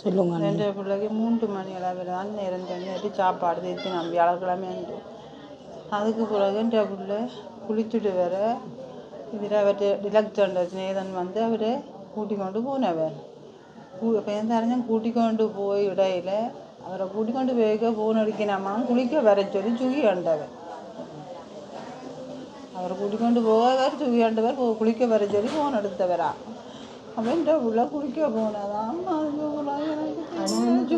சொல்லுங்க. அண்ணி. ரெண்டு பிள்ளைக்கு மூன்று மணி அளவில் தான் நேரம் தண்ணிட்டு சாப்பாடு தேத்தி நம்பி வியாழக்கிழமைண்டு அதுக்கு பிறகு என் பிள்ளை குளிச்சுட்டு வர இதில் அவர்கிட்ட டிலக்டர் ஸ்நேதன் வந்து அவர் கூட்டி கொண்டு போனவர் பேசாரஞ்சன் கூட்டி கொண்டு போய் இடையில அவரை கூட்டி கொண்டு போய்க்க ஃபோன் அடிக்கணுமா குளிக்க வர சொல்லி சுகி ஆண்டவர் அவரை கூட்டி கொண்டு போக சுகி ஆண்டவர் குளிக்க வர சொல்லி ஃபோன் எடுத்தவரா. அவன் உள்ள குளிக்க போனதான் சுகி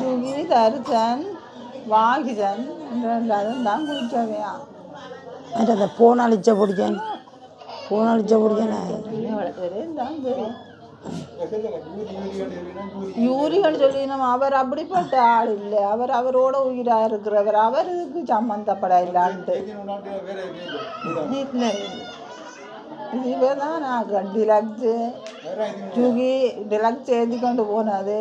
சுகி தரிசன் வாகிசன் ரெண்டாவது தான் குளிச்சவையா? அந்த போன் அழிச்ச பிடிச்சேன். போன் அழிச்ச பிடிச்சேன். யூரிகள் சொல்லி நம்ம அவர் அப்படிப்பட்ட ஆள் இல்லை. அவர் அவரோட உயிரா இருக்கிறவர். அவர் இதுக்கு சம்மந்தப்பட இல்லான்ட்டு இல்லை. நான் டிலக்ஸு சுகி டிலக்ஸ் ஏற்றி கொண்டு போனது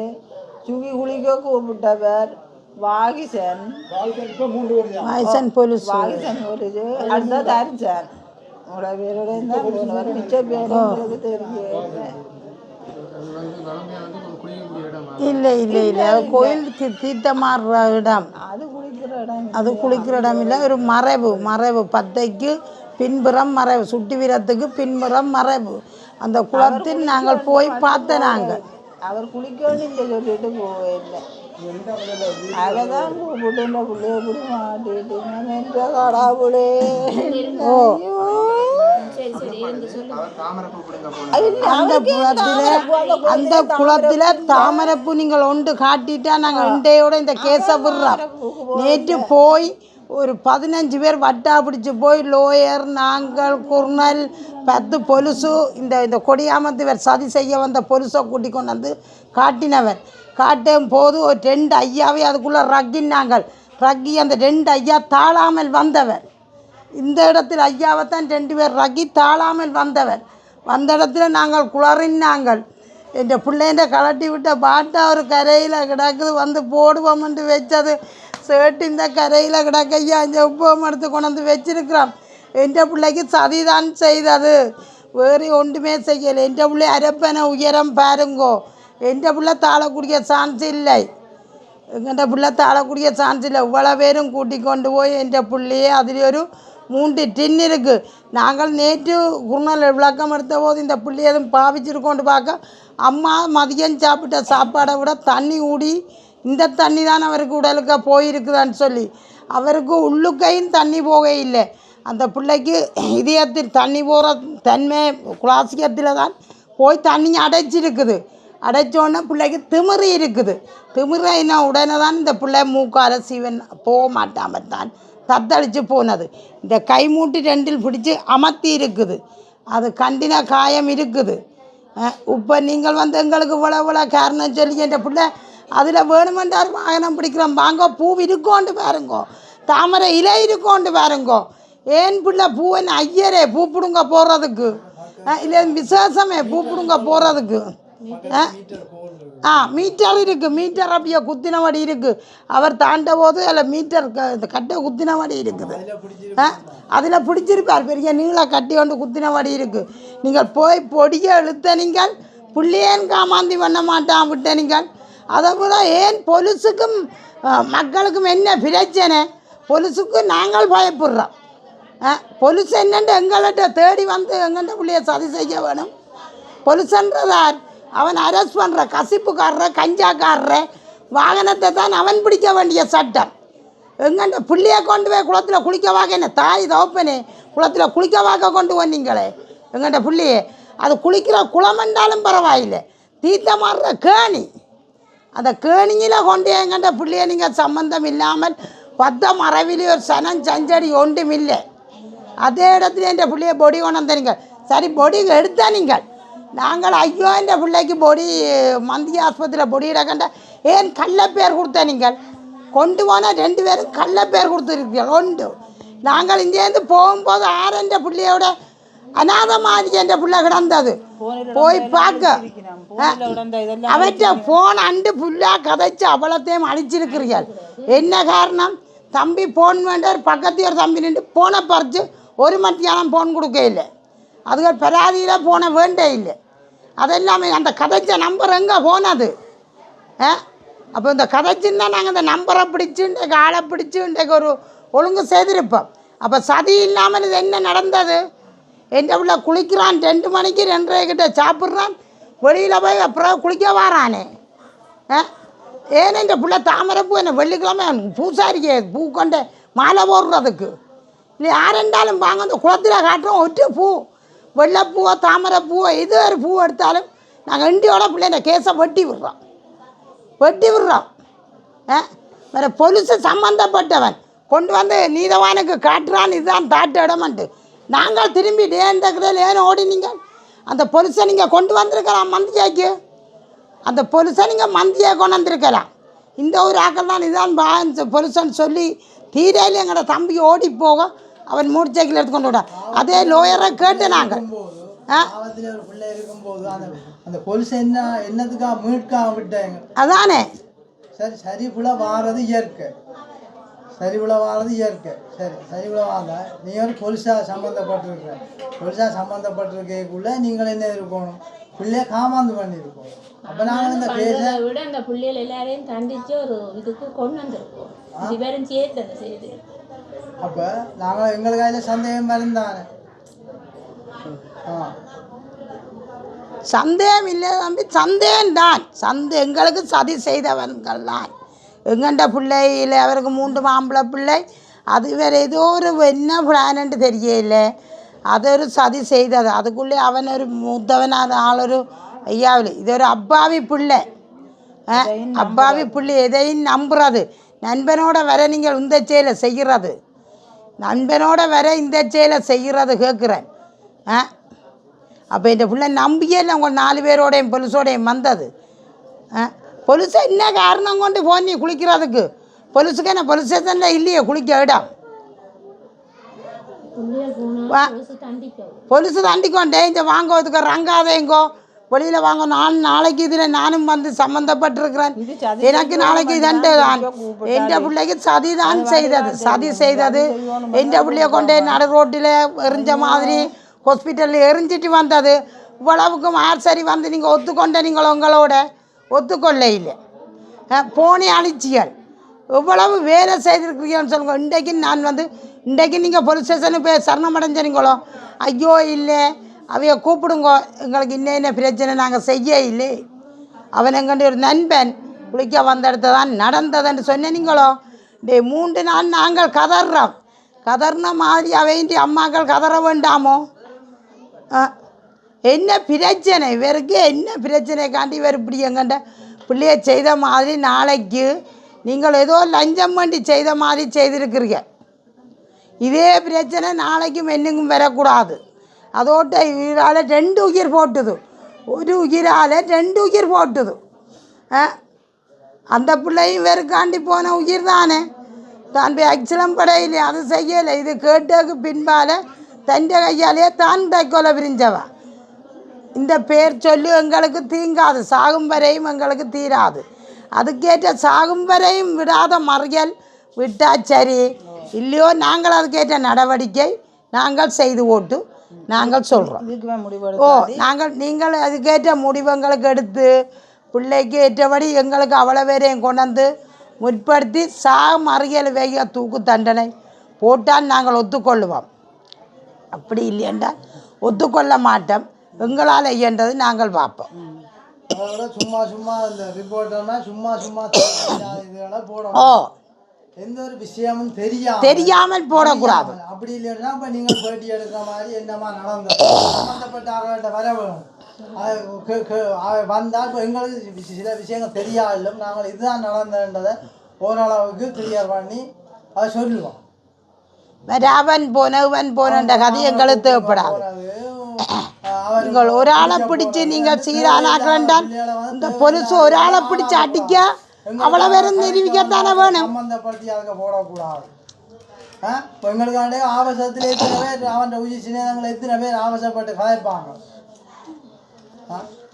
சுகி குளிக்க கூப்பிட்டவர் வாகிசன் வாய்சன் போலீஸ் வாகிசன் ஒரு இது அடுத்த தரிசன் உங்களோட பேரோட இருந்தால் போனவர் மிச்ச பேர் எங்களுக்கு தெரியல இல்லை இல்லை இல்லை அது கோயில் தீர்த்தமாடுற இடம் அது குளிக்கிற இடம் அது குளிக்கிற இடம் இல்லை ஒரு மறைவு மறைவு பத்தைக்கு பின்புறம் மறைவு சுட்டி வீரத்துக்கு பின்புறம் மறைவு அந்த குளத்தில் நாங்கள் போய் பார்த்த நாங்கள். அவர் குளிக்கணும்னு இங்கே சொல்லிட்டு போவே இல்லை அதை தான் கூப்பிட்டு பிள்ளைய மாட்டிட்டு கடவுளே ஓ. இல்ல, அந்த குளத்தில் அந்த குளத்தில் தாமரைப்பூ நீங்கள் ஒன்று காட்டிட்டா நாங்கள் இண்டையோட இந்த கேஸை விடுறோம். நேற்று போய் ஒரு பதினஞ்சு பேர் வட்டா பிடிச்சி போய் லோயர் நாங்கள் குர்னல் பத்து பொலுசு இந்த இந்த கொடியாமத்துவர் சதி செய்ய வந்த பொலுசை கூட்டி கொண்டு வந்து காட்டினவர். காட்டும் போது ஒரு ரெண்டு ஐயாவே அதுக்குள்ளே ரக்கினாங்கள் ரக்கி அந்த ரெண்டு ஐயா தாழாமல் வந்தவர். இந்த இடத்தில் ஐயாவை தான் ரெண்டு பேர் ரகி தாழாமல் வந்தவர். வந்த இடத்துல நாங்கள் குளறினாங்கள். என் பிள்ளைண்ட கலட்டி விட்ட பாட்டா ஒரு கரையில் கிடக்குது வந்து போடுவோம்ன்ட்டு வச்சது. சேட்டு இந்த கரையில் கிடக்கையா இந்த உப்பம் எடுத்து கொண்டு வந்து வச்சிருக்கிறோம் என் பிள்ளைக்கு சதிதான் செய்தது. வேறு ஒன்றுமே செய்யலை. என் பிள்ளை அரப்பனை உயரம் பாருங்கோ. என் பிள்ளை தாழக்கூடிய சான்ஸ் இல்லை. எங்கள்கிட்ட பிள்ளை தாழக்கூடிய சான்ஸ் இல்லை. இவ்வளோ பேரும் கூட்டி கொண்டு போய் என்ற பிள்ளையே அதில் ஒரு மூன்று டின் இருக்குது நாங்கள் நேற்று குருநாள் விளக்கம் எடுத்த போது இந்த பிள்ளைய எதுவும் பாவிச்சிருக்கோண்டு பார்க்க அம்மா மதியம் சாப்பிட்ட சாப்பாடை விட தண்ணி ஊடி இந்த தண்ணி தான் அவருக்கு உடலுக்கு போயிருக்குதான்னு சொல்லி. அவருக்கு உள்ளுக்கையும் தண்ணி போக இல்லை அந்த பிள்ளைக்கு இதயத்தில் தண்ணி போகிற தன்மை குலாசியத்தில் தான் போய் தண்ணி அடைச்சிருக்குது. அடைச்சோடனே பிள்ளைக்கு திமிரு இருக்குது. திமிரின உடனே தான் இந்த பிள்ளை மூக்கால சீவன் போக மாட்டாமல் தான் தத்தளித்து போனது. இந்த கை மூட்டி ரெண்டில் பிடிச்சி அமர்த்தி இருக்குது. அது கண்டின காயம் இருக்குது. இப்போ நீங்கள் வந்து எங்களுக்கு இவ்வளோ இவ்வளோ காரணம் சொல்லி என்ற பிள்ளை அதில் வேணுமென்றார் வாகனம் பிடிக்கிறோம். வாங்க பூ இருக்கோண்டு பாருங்கோ. தாமரை இலை இருக்கோண்டு பாருங்கோ. ஏன் பிள்ளை பூவன் ஐயரே பூ பிடுங்க போகிறதுக்கு இல்லை விசேஷமே பூ பிடுங்க போகிறதுக்கு ஆ? மீட்டர் இருக்குது மீட்டர் அப்படியே குத்தினவடி இருக்குது அவர் தாண்ட போது அதில் மீட்டர் க இந்த கட்டை குத்தினவடி இருக்குது. ஆ? அதில் பிடிச்சிருப்பார். பெரிய நீள கட்டி கொண்டு குத்தினவடி இருக்குது நீங்கள் போய் பொடியை இழுத்த நீங்கள் புள்ளியேன் காமாந்தி பண்ண மாட்டான் விட்ட நீங்கள் அதை கூட ஏன் பொலிசுக்கும் மக்களுக்கும் என்ன பிரச்சனை? பொலிசுக்கு நாங்கள் பயப்படுறோம். பொலிசு என்னென்று எங்கள்கிட்ட தேடி வந்து எங்கள்கிட்ட பிள்ளைய சதி செய்ய வேணும்? பொலிசன்றதார் அவன் அரெஸ்ட் பண்ணுற கசிப்புக்காரர கஞ்சாக்காரர வாகனத்தை தான் அவன் பிடிக்க வேண்டிய சட்டம். எங்கண்ட பிள்ளைய கொண்டு போய் குளத்தில் குளிக்க வாக்க என்ன? தாய் தோப்பனே குளத்தில் குளிக்க வாக்க கொண்டு வந்தீங்களே எங்கண்ட பிள்ளையே. அது குளிக்கிற குளம் என்றாலும் பரவாயில்லை. தீர்த்த மாறுற கேணி. அந்த கேணியில் கொண்டு எங்கண்ட பிள்ளைய நீங்கள் சம்பந்தம் இல்லாமல் பத்த மறைவிலே ஒரு சனம் சஞ்சடி ஒன்றும் இல்லை. அதே இடத்துல என் பிள்ளைய பொடி கொண்டு வந்தீங்க சரி பொடி எடுத்த நீங்கள். நாங்கள் ஐயோ என் பிள்ளைக்கு பொடி மந்திய ஆஸ்பத்திரியில் பொடி இடக்கண்ட ஏன் கள்ள பேர் கொடுத்த நீங்கள்? கொண்டு போனால் ரெண்டு பேரும் கள்ள பேர் கொடுத்துருக்கீங்க ஒன்று. நாங்கள் இங்கேருந்து போகும்போது ஆறு என்ற பிள்ளையோட அநாத மாதிரி என்ற பிள்ளை கிடந்தது. போய் பார்க்க. அவற்றை ஃபோன் அண்டு ஃபுல்லாக கதைச்சு அவ்வளோத்தையும் அழிச்சிருக்கிறீர்கள் என்ன காரணம்? தம்பி ஃபோன் வேண்டார் பக்கத்து ஒரு தம்பி நின்று ஃபோனை பறித்து ஒரு மத்தியானம் ஃபோன் கொடுக்க இல்லை. அதுகள் பராதியில் போன வேண்டே இல்லை. அதெல்லாமே அந்த கதைச்ச நம்பர் எங்கே போனது ஆ? அப்போ இந்த கதைச்சுன்னா நாங்கள் இந்த நம்பரை பிடிச்சு இன்றைக்கு ஆளை பிடிச்சு இன்றைக்கு ஒரு ஒழுங்கு செய்திருப்போம். அப்போ சதி இல்லாமல் இது என்ன நடந்தது? எந்த பிள்ளை குளிக்கிறான்? ரெண்டு மணிக்கு ரெண்டரை கிட்ட சாப்பிட்றான். வெளியில் போய் அப்புறம் குளிக்க வாரானே. ஆ? இந்த பிள்ளை தாமரைப்பூ என்ன வெள்ளிக்கிழமை பூசாரிக்கு பூ கொண்டு மாலை போடுறதுக்கு. இல்லை யாரெண்டாலும் வாங்க அந்த குளத்தில் காட்டுறோம் ஒற்று பூ. வெள்ளைப்பூவோ தாமரைப்பூவோ இது ஒரு பூ எடுத்தாலும் நாங்கள் இண்டியோட பிள்ளைங்க கேஸை வெட்டி விடுறோம். வெட்டி விடுறோம். வேறு பொலிசு சம்மந்தப்பட்டவன் கொண்டு வந்து நீதவானுக்கு காட்டுறான் இதுதான் தாட்டு இடமன்ட்டு. நாங்கள் திரும்பி ஏன் தக்கடையில் ஏன் ஓடினீங்க அந்த பொலிசை நீங்கள் கொண்டு வந்திருக்கலாம் மந்தியாக்கு அந்த பொலிசை நீங்கள் மந்தியை கொண்டு வந்திருக்கலாம். இந்த ஒரு ஆக்கள் தான் இதான் பா பொலிசன்னு சொல்லி தீரையில் எங்களோட தம்பி ஓடி போக அவன் மூடிச்சைக்கில் எடுத்துக்கொண்டு விட அதே லோயரை கேட்டு நாங்கள். அதானே. சரி சரிபுல வாரது இயற்கை. சரிபுல வாரது இயற்கை. சரி சரிபுல வாங்க நீ ஒரு பொலிசா சம்மந்தப்பட்டிருக்கிற பொலிசா சம்மந்தப்பட்டிருக்கக்குள்ள நீங்கள் என்ன இருக்கணும்? பிள்ளைய காமாந்து பண்ணியிருக்கோம் அப்போ நாங்கள் இந்த அதை விட அந்த பிள்ளைகள் எல்லாரையும் தண்டிச்சு ஒரு இதுக்கு கொண்டு வந்திருக்கோம். இது பேரும் சேர்த்து அந்த செய்தி அப்போ நாங்கள் எங்கள் கையில் சந்தேகம் வருந்தானே ஆ. சந்தேகம் இல்லை தம்பி சந்தேகம் தான் சந்தே எங்களுக்கு சதி செய்தவன்கள் தான் எங்கண்ட பிள்ளையில் அவருக்கு மூன்று மாம்பழ பிள்ளை. அது வேறு ஏதோ ஒரு என்ன பிளான்ட்டு தெரியல. அது ஒரு சதி செய்தது. அதுக்குள்ளே அவன் ஒரு மூத்தவனான ஆளொரு ஐயாவில். இது ஒரு அப்பாவி பிள்ளை. ஆ, அப்பாவி பிள்ளை எதையும் நம்புறது? நண்பனோட வர நீங்கள் இந்த செயலை செய்கிறது. நண்பனோட வர இந்த செயலை செய்கிறது கேட்குறேன். ஆ அப்போ இந்த பிள்ளை நம்பியே பொலிசுக்கு என்ன பொலிஸ் ஸ்டேஷனில் இல்லையே குளிக்க இடம் பிள்ளைகள் போனால் வா. அரசு தண்டிக்கவும் பொலிசு தாண்டிக்கொண்டே இந்த வாங்குவதுக்கு ரங்காதேங்கோ வெளியில் வாங்க நான் நாளைக்கு இதில் நானும் வந்து சம்மந்தப்பட்டிருக்கிறேன் எனக்கு நாளைக்கு இதண்டு தான் எந்த பிள்ளைக்கு சதி தான் செய்தது சதி செய்தது எந்த பிள்ளைய கொண்டே நடு ரோட்டில் எரிஞ்ச மாதிரி ஹாஸ்பிட்டலில் எரிஞ்சிட்டு வந்தது இவ்வளவுக்கும் ஆர் சரி வந்து நீங்கள் ஒத்துக்கொண்ட நீங்கள் உங்களோட ஒத்துக்கொள்ள இல்லை போனி அழிச்சியல் எவ்வளவு வேலை செய்திருக்கிறீங்கன்னு சொல்லுங்கள் இன்றைக்கு நான் வந்து இன்றைக்கு நீங்கள் போலீஸ் ஸ்டேஷனுக்கு போய் சரணம் அடைஞ்சீங்களோ ஐயோ இல்லை. அவைய கூப்பிடுங்கோ. எங்களுக்கு இன்ன என்ன பிரச்சனை? நாங்கள் செய்ய இல்லை. அவன் எங்கண்ட ஒரு நண்பன் குளிக்க வந்த இடத்த தான் நடந்ததுன்னு சொன்னீங்களோ? டே மூன்று நாள் நாங்கள் கதறோம் கதறின மாதிரி அவையின்றி அம்மாக்கள் கதற வேண்டாமோ? ஆ. என்ன பிரச்சனை? இவருக்கு என்ன பிரச்சனை காண்டி இவர் இப்படி எங்கண்ட பிள்ளைய செய்த மாதிரி நாளைக்கு நீங்கள் ஏதோ லஞ்சம் பண்ணி செய்த மாதிரி செய்திருக்கிறீங்க. இதே பிரச்சனை நாளைக்கும் என்னங்கும் வரக்கூடாது. அதோட்ட உயிரால் ரெண்டு உயிர் போட்டுது. ஒரு உயிரால் ரெண்டு உயிர் போட்டுது. அந்த பிள்ளையும் வெறுக்காண்டி போன உயிர் தானே? தான் போய் அச்சலம் படையிலே அது செய்யலை. இது கேட்டதுக்கு பின்பால் தൻ്റെ கையாலேயே தான் தைக்கொலை பிரிஞ்சவா? இந்த பேர் சொல்லி எங்களுக்கு தீங்காது சாகும் வரையும் எங்களுக்கு தீராது. அதுக்கேற்ற சாகும் வரையும் விடாத மறியல் விட்டா சரி. இல்லையோ நாங்கள் அதுக்கேற்ற நடவடிக்கை நாங்கள் செய்து ஓட்டு நாங்கள் சொல்கிறோம் ஓ நாங்கள் நீங்கள் அதுக்கேற்ற முடிவு எங்களுக்கு எடுத்து பிள்ளைக்கு ஏற்றபடி எங்களுக்கு அவ்வளோ பேரையும் கொண்டாந்து முற்படுத்தி சா மறியல் வேக தூக்கு தண்டனை போட்டால் நாங்கள் ஒத்துக்கொள்ளுவோம். அப்படி இல்லையென்றா ஒத்துக்கொள்ள மாட்டோம். எங்களால் இயன்றது நாங்கள் பார்ப்போம். சும்மா சும்மா இந்த ரிப்போர்ட்டர்னா சும்மா சும்மா ஓ போடணும். எந்த ஒரு விஷயமும் தெரியாம தெரியாமல் போடக்கூடாது. அப்படி இல்லைன்னா இப்போ நீங்கள் பேட்டி எடுக்கிற மாதிரி என்னமா நடந்தது? சம்மந்தப்பட்ட ஆள்கிட்ட வர வந்தால் இப்போ எங்களுக்கு சில விஷயங்கள் தெரியாலும் நாங்கள் இதுதான் நடந்ததுன்றதை ஓரளவுக்கு கிளியர் பண்ணி அதை சொல்லுவோம். வராவன் போனவன் போனன்ற கதை எங்களுக்கு தேவைப்படாது. நீங்கள் ஒரு ஆளை பிடிச்சு நீங்கள் சீரானாக்கண்டால் இந்த பொலிசு ஒரு ஆளை பிடிச்சு அடிக்க அவ்வளோ பேரும் நிரூபிக்கத்தானே வேணும். சம்மந்தப்படுத்தி அதுக்கு போடக்கூடாது. ஆ? இப்போ எங்களுக்காண்டே ஆபாசத்தில் எத்தனை பேர் அவன் உயிர் சின்னங்களை எத்தனை பேர் ஆபாசப்பட்டு கதைப்பாங்க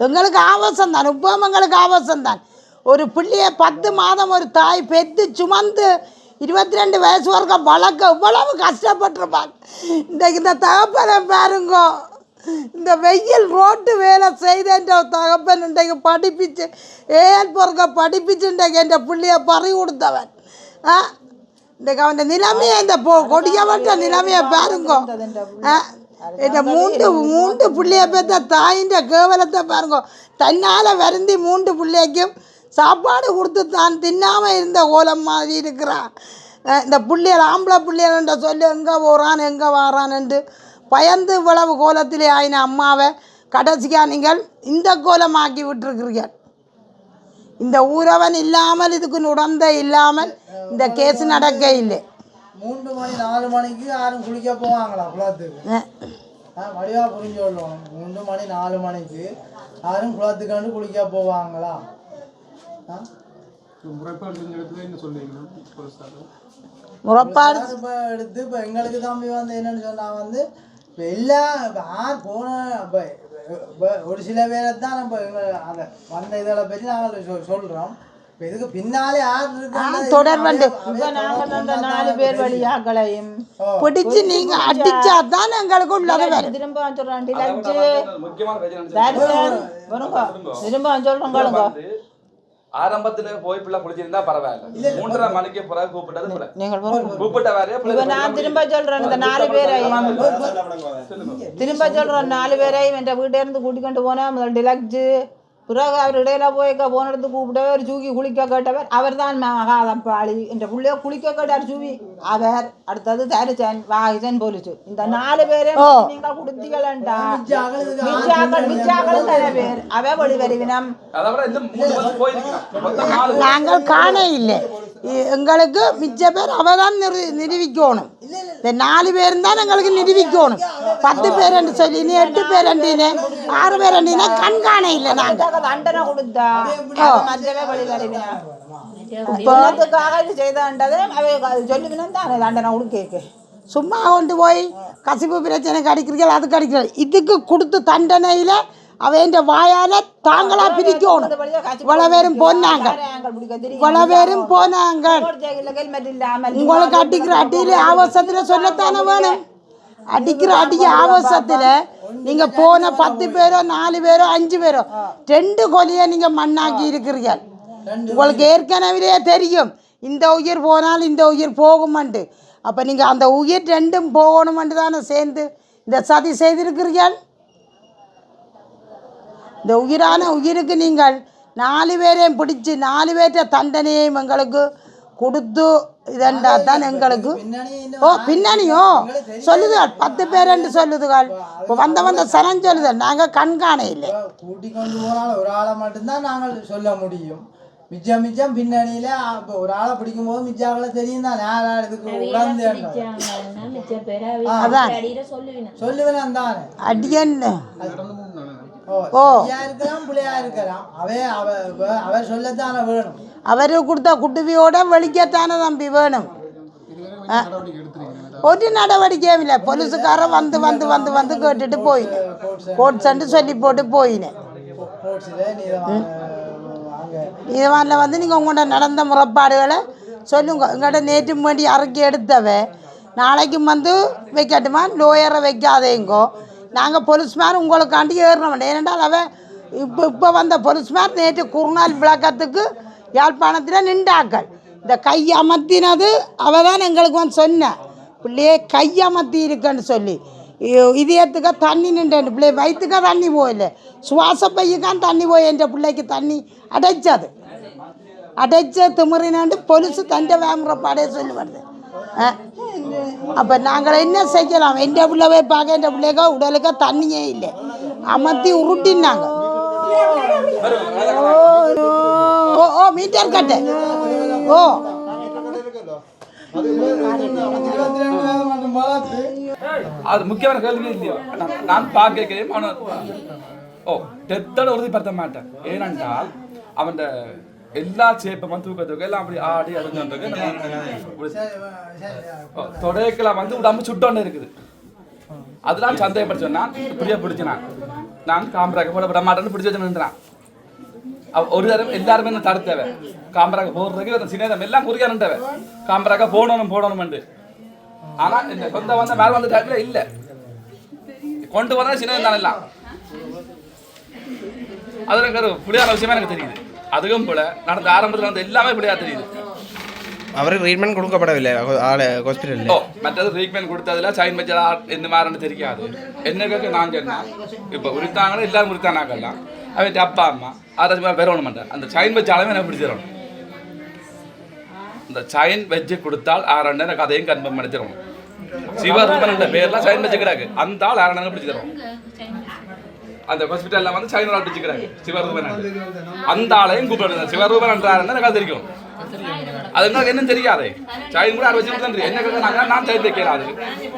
எங்களுக்கு ஆபாசம் தான். இப்பவும் எங்களுக்கு ஆபாசம் தான். ஒரு பிள்ளைய பத்து மாதம் ஒரு தாய் பெற்று சுமந்து இருபத்தி ரெண்டு வயசு வரைக்கும் வளர்க்க இவ்வளவு கஷ்டப்பட்டிருப்பாங்க. இன்றைக்கு இந்த தகப்பனை பாருங்கோ. இந்த வெயில் ரோட்டு வேலை செய்த என்ற தகப்பன் இன்றைக்கு படிப்பிச்சு ஏன் பொறுக்க படிப்பிச்சு இன்றைக்கு என்ற பிள்ளைய பறி கொடுத்தவன். ஆ? இன்றைக்கு அவன் நிலைமையை இந்த போ கொடியவட்ட நிலைமையை பாருங்க. ஆ? இந்த மூன்று மூன்று பிள்ளைய பெற்ற தாயின்ற கேவலத்தை பாருங்க. தன்னால் வருந்தி மூன்று பிள்ளைக்கும் சாப்பாடு கொடுத்து தான் தின்னாமல் இருந்த ஓலம் மாதிரி இருக்கிறான். இந்த பிள்ளைகள் ஆம்பளை பிள்ளைகள்ன்ற சொல்லி எங்கே போகிறான் எங்கே வாரான்ட்டு பயந்து இவ்வளவு கோலத்திலே ஆயின அம்மாவை கடைசியாக நீங்கள் இந்த கோலமாக்கி விட்டுருக்கிறீர்கள். இந்த ஊரவன் இல்லாமல் இதுக்கு உடந்த இல்லாமல் இந்த கேஸ் நடக்க இல்லை. மூன்று மணி நாலு மணிக்கு யாரும் குளிக்க போவாங்களா குளத்துக்கு? வடிவா புரிஞ்சு சொல்லணும் மூன்று மணி நாலு மணிக்கு யாரும் குளத்துக்காண்டு குளிக்க போவாங்களா? முறைப்பாடு எடுத்து இப்போ எங்களுக்கு தம்பி வந்து என்னன்னு சொன்னா வந்து இப்போ எல்லாம் இப்போ ஆர் போன இப்போ ஒரு சில பேரை தான் நம்ம அந்த வந்த இதில் பற்றி நாங்கள் சொ சொல்கிறோம் இப்போ இதுக்கு பின்னாலே யார் இருக்காங்க. தொடர்பண்டு இப்போ நாங்கள் அந்த நாலு பேர் வழியாக்களையும் பிடிச்சு நீங்கள் அடிச்சா தான் எங்களுக்கு உள்ளது திரும்ப தரிசன் வருங்க. திரும்ப. சொல்கிறோம் கேளுங்க ஆரம்பத்துல போய் பிள்ளை குளிச்சிருந்தா பரவாயில்ல. மூன்றரை மணிக்கு பிறகு கூப்பிட்டது கூப்பிட்ட இப்போ நான் திரும்ப சொல்கிறேன் இந்த நாலு பேரையும் திரும்ப சொல்கிறேன் நாலு பேரையும் என் வீட்டை இருந்து கூட்டிக்கொண்டு போனேன் முதல் டிலக்ஸு பிறகு அவர் இடையில போய் போன இடத்து கூப்பிட்டவர் சூக்கி குளிக்க கேட்டவர் அவர் தான் மகாதப்பாளி என்ற பிள்ளைய குளிக்க கேட்டார் சூவி அவர் அடுத்தது தரிசன் வாகிசன் போலிச்சு. இந்த நாலு பேரே நீங்கள் கொடுத்தீங்களா மிச்சாக்கள் தர பேர். அவ வழி வருவினம் அதை விட இந்த மூணு வருஷம் போயிருக்கணும் மொத்தம் நாலு நாங்கள் காண இல்லை. எங்களுக்கு மிச்ச பேர் அவ தான் நிறு நிரூபிக்கணும். இந்த நாலு பேரும் தான் எங்களுக்கு நிரூபிக்கணும். பத்து பேர் என்று சொல்லி நீ எட்டு பேர் என்றினே ஆறு பேர் என்றினே கண் காண இல்லை நாங்கள். தண்டனை கொடுத்தா அவ மற்றவே வழி வருவினம் இப்போத்துக்காக இது செய்தாண்டதை அவ சொல்லுவினம் தானே தண்டனை கொடுக்க சும்மா கொண்டு போய் கசிப்பு பிரச்சனைக்கு அடிக்கிறீர்கள் அதுக்கு அடிக்கிறீர்கள் இதுக்கு கொடுத்த தண்டனையில் அவன் வாயால் தாங்களா பிரிக்கணும் இவ்வளோ பேரும் போனாங்க இவ்வளோ பேரும் போனாங்க உங்களுக்கு அடிக்கிற அடியில் ஆபாசத்தில் சொல்லத்தானே வேணும் அடிக்கிற அடிக்க ஆபாசத்தில் நீங்கள் போன பத்து பேரோ நாலு பேரோ அஞ்சு பேரோ ரெண்டு கொலையை நீங்கள் மண்ணாக்கி இருக்கிறீர்கள். உங்களுக்கு ஏற்கனவே தெரியும். இந்த உயிர் போனால் இந்த உயிர் போகுமண்டு. அப்போ நீங்கள் அந்த உயிர் ரெண்டும் போகணுமென்று தானே சேர்ந்து இந்த சதி செய்திருக்கிறீர்கள்? இந்த உயிரான உயிருக்கு நீங்கள் நாலு பேரையும் பிடிச்சு நாலு பேர்ட்ட தண்டனையையும் எங்களுக்கு கொடுத்து இதண்டா தான் எங்களுக்கு. ஓ பின்னணியோ? சொல்லுதுகள் பத்து பேரெண்டு சொல்லுதுகள் இப்போ வந்த வந்த சனம் சொல்லுதல் நாங்கள் கண்காண இல்லை. கூட்டி கொண்டு போனால் ஒரு ஆளை மட்டும்தான் நாங்கள் சொல்ல முடியும். மிச்சம் மிச்சம் பின்னணியில இப்போ ஒரு ஆளை பிடிக்கும் போது மிச்சாக்களை தெரியும் தான்? யார் யார் இதுக்கு உடந்து பேர் அடியில சொல்லுவினா. தானே. அடியன்னு ஓ. பிள்ளையா இருக்கலாம் அவே அவ அவ- அவர் சொல்லத்தானே வேணும். அவர் கொடுத்த குட்டுவியோட வெளிக்கத்தானே தம்பி வேணும். ஒரு நடவடிக்கையும் இல்லை போலீஸுக்காரன் வந்து வந்து வந்து வந்து கேட்டுட்டு போயினேன் கோட் சண்டு சொல்லி போட்டு போயினேன் ஸ்போர்ட்ஸில் நீ அங்கே இது மாதிரில வந்து நீங்கள் உங்கள்கிட்ட நடந்த முறைப்பாடுகளை சொல்லுங்க. எங்கள்கிட்ட நேற்று வேண்டி அறுக்கி எடுத்தவ நாளைக்கும் வந்து வைக்கட்டுமா? லோயரை வைக்காதேங்கோ. நாங்கள் போலீஸ்மார் உங்களுக்காண்டி ஏறினோம் ஏனென்றால் அவ இப்போ இப்போ வந்த போலீஸ்மார் நேற்று குருநாள் விளக்கத்துக்கு யாழ்ப்பாணத்தில் நின்றாக்கள் இந்த கை அமர்த்தினது அவள் தான் எங்களுக்கு வந்து சொன்னேன் பிள்ளையே கை அமர்த்தி இருக்குன்னு சொல்லி. இ- இதயத்துக்கு தண்ணி நின்றேன். பிள்ளை வயிற்றுக்கா தண்ணி போயில சுவாச பையக்கான் தண்ணி போய் என்ற பிள்ளைக்கு தண்ணி அடைச்சது. அடைச்ச திமிறினாண்டு பொலிசு தண்டை வேமுறப்பாடே சொல்லி வருது. அப்போ நாங்கள் என்ன செய்யலாம்? எந்த பிள்ளை போய் பார்க்க எந்த பிள்ளைக்கா உடலுக்கு தண்ணியே இல்லை. அமர்த்தி உருட்டினாங்க. மீட்டர் கட்டு. ஓ. அது முக்கியமான கேள்வி இல்லையோ? நான் நான் பார்க்கிறேன் ஓ டெத்தோட உறுதிப்படுத்த மாட்டேன். ஏனென்றால் அவன் எல்லா சேப்பமும் தூக்கத்துக்கு எல்லாம் அப்படி ஆடி அதுக்கு தொடைக்கெல்லாம் வந்து உடம்பு சுட்டோன்னு இருக்குது. அதெல்லாம் சந்தேகப்பட்டு சொன்னான். இப்படியே பிடிச்சு நான். நான் காம்பராக்க போட விட மாட்டேன்னு பிடிச்சி வச்சு நின்றான். அவ- ஒரு தரம் எல்லாருமே என்ன தடுத்தவ காம்பராக்க போடுறதுக்கு அந்த சின்னதம் எல்லாம் குறிக்க நின்றவ காம்பராக்க போடணும் போடணும் ஆனா இந்த சொந்த வந்த மேல வந்த டைம்ல இல்ல கொண்டு வந்தா சின்னது தானே எல்லாம் அதுல இருக்கிற புளியான விஷயமே எனக்கு தெரியுது அதுவும் போல நடந்த ஆரம்பத்தில் வந்து எல்லாமே புளியா தெரியுது அவருக்கு ட்ரீட்மெண்ட் கொடுக்கப்படவில்லை ஆளு ஹாஸ்பிட்டலில் ஓ மற்றது ட்ரீட்மெண்ட் கொடுத்ததுல சைன் வச்சதா எந்த மாதிரின்னு தெரியாது என்னக்கு நான் சொன்னேன் இப்போ உரித்தாங்களோ எல்லாரும் உரித்தானாக்கெல்லாம் அவன் அப்பா அம்மா. அதை வேற ஒன்று மாட்டேன். அந்த சைன் வச்ச அளவு எனக்கு பிடிச்சிடணும். இந்த சைன் வச்சு கொடுத்தால் ஆறாண்டு எனக்கு அதையும் கன்ஃபார்ம் பண்ணிச்சிடணும். சிவரூபன் பேர்லாம் சைன் வச்சு கிடாக்கு. அந்த ஆள் ஆறாண்டு பிடிச்சிடணும். அந்த ஹாஸ்பிட்டல்ல வந்து சைனா ஆள் பிடிச்சிக்கிறாங்க சிவரூபன் அந்த ஆளையும் கூப்பிடுறது சிவரூபன் என்றாருன்னு எனக்கு அது தெரியும். அது எனக்கு என்ன தெரியாது. சைன் கூட வச்சு தான் தெரியும். என்ன கேட்க நான் சைன் வைக்கிறேன் அதுக்கு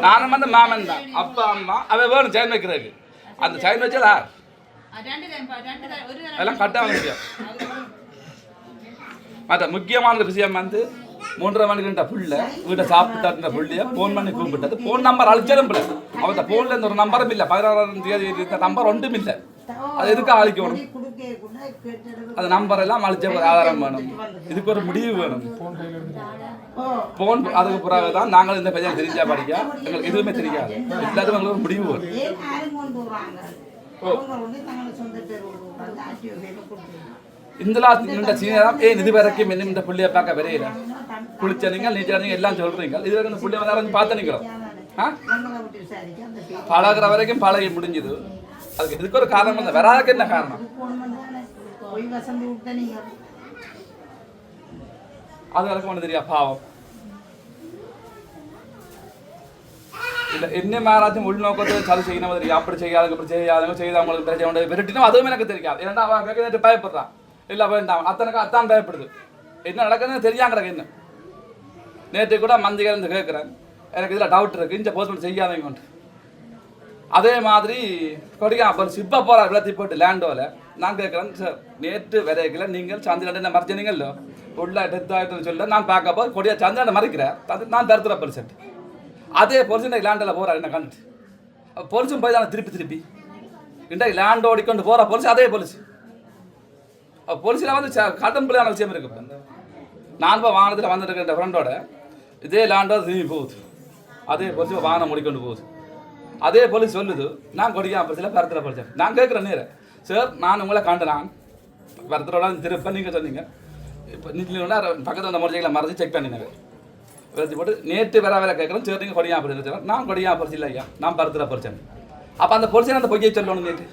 நானும் வந்து மாமன் தான். அப்பா அம்மா அவ வேணும் சைன் வைக்கிறதுக்கு. அந்த சைன் வச்சதா அதெல்லாம் கட்டாம முடியும் மற்ற முக்கியமான விஷயம் வந்து மூன்றரை மணிக்கிட்ட புள்ள வீட்டை சாப்பிட்டாருன்ற புள்ளைய ஃபோன் பண்ணி கூப்பிட்டது ஃபோன் நம்பர் அழிச்சாலும் பிள்ளை அவன் ஃபோன்ல இந்த ஒரு நம்பரும் இல்லை பதினாறாம் தேதி இருந்த நம்பர் ஒன்றும் இல்லை அது எதுக்கு அழிக்கணும் அந்த நம்பர் எல்லாம் அழிச்ச ஒரு ஆதாரம் வேணும் இதுக்கு ஒரு முடிவு வேணும் போன் அதுக்கு பிறகு தான் நாங்கள் இந்த பையன் தெரிஞ்சா படிக்க எங்களுக்கு எதுவுமே தெரியாது எல்லாத்துக்கும் எங்களுக்கு ஒரு முடிவு வேணும் இந்த இந்த சீனியரம் ஏன் இது வரைக்கும் இன்னும் இந்த புள்ளைய பார்க்க வரையில குளிச்சனீங்க நீச்சனீங்க எல்லாம் சொல்றீங்க இது வரைக்கும் இந்த புள்ளைய வந்து பார்த்தனீங்களோ பழகுற வரைக்கும் பழகி முடிஞ்சது அதுக்கு இதுக்கு ஒரு காரணம் வந்து வராதுக்கு என்ன காரணம் அது எனக்கு ஒன்று தெரியா பாவம் இல்லை என்ன மாறாச்சும் உள்நோக்கத்தை சரி செய்யணும் மாதிரி அப்படி செய்யாதுங்க இப்படி செய்யாதுங்க செய்தாங்களுக்கு பிரச்சனை உண்டு விரட்டினோம் அதுவும் எனக்கு தெரியாது ஏன்னா அவன் கேட்க பயப்படுறான் இல்லை வேண்டாம் அத்தனுக்கு அத்தான் பயப்படுது என்ன நடக்குதுன்னு தெரியாங்க என்ன நேற்று கூட மந்திகள் இருந்து கேட்குறேன் எனக்கு இதில் டவுட் இருக்குது இந்த போஸ்ட்மெண்ட் உண்டு அதே மாதிரி கொடியா அப்போ சிப்பா போகிறார் விளத்தி போட்டு லேண்டோவில் நான் கேட்குறேன் சார் நேற்று விதைக்கல நீங்கள் சந்திரன் மறைச்சினீங்களோ உள்ள டெத் ஆகிட்டுன்னு சொல்ல நான் பார்க்க போது கொடியா சந்திரனை மறைக்கிறேன் அது நான் தருத்துற பர்சன்ட் அதே பொலிசு இன்றைக்கு லேண்டில் போகிறார் என்ன கண்டு? பொலிசும் போய் தானே திருப்பி திருப்பி? இன்றைக்கு லேண்ட் ஓடிக்கொண்டு போகிற பொலிசு அதே பொலிசு. பொலிசில் வந்து ச- கடன் பிள்ளையான விஷயம் இருக்கு இப்ப. நான் இப்போ வாகனத்தில் வந்துட்டு ஃப்ரெண்டோட இதே லேண்டோ திரும்பி போகுது. அதே பொலிசு வாகனம் முடிக்கொண்டு போகுது. அதே போலீஸ் சொல்லுது நான் கொடியா பரிசில் பரத்தில் படித்தேன் நான் கேட்குறேன் நேர சார் நான் உங்களை கண்டு நான் திருப்ப நீங்கள் சொன்னீங்க. இப்போ நீங்கள் பக்கத்தில் அந்த மொழிகளை மறைச்சி செக் பண்ணினேன். எழுதி போட்டு நேற்று வேற வேலை கேட்கணும் சரி நீங்கள் கொடியா பரிசு நான் கொடியா பரிசு இல்லை ஐயா. நான் பரத்தில் படித்தேன் அப்போ அந்த பொலிசை அந்த பொய்யை சொல்லணும் நேற்று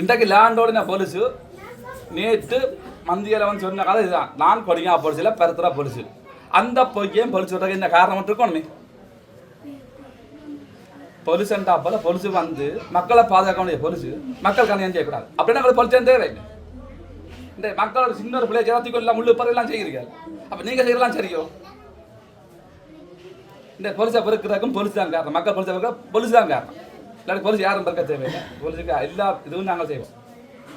இன்றைக்கு லேண்டோடு நான் பொலிசு நேற்று மந்தியில் வந்து சொன்ன கதை இதுதான். நான் கொடியா இல்லை பரத்துறா பொலிசு அந்த பொய்யையும் பொலிசு விட்றதுக்கு என்ன காரணம் இருக்கணுமே? பொலிசன்டா போல பொலிசு வந்து மக்களை பாதுகாக்க வேண்டிய பொலிசு மக்கள் கணியம் செய்யக்கூடாது. அப்படின்னா உங்களுக்கு பொலிசன் தேவை இந்த மக்களோட சின்ன ஒரு பிள்ளைய ஜனத்துக்கு எல்லாம் முள்ளு பறையெல்லாம் செய்கிறீங்க அப்போ நீங்கள் செய்யலாம் சரியோ? இந்த பொலிசை பெருக்கிறதுக்கும் பொலிசு தான் காரணம். மக்கள் பொலிசை பெருக்க பொலிசு தான் காரணம். இல்லாட்டி பொலிசு யாரும் பிறக்க தேவையில்லை. பொலிசுக்கு எல்லா இதுவும் நாங்கள் செய்வோம்.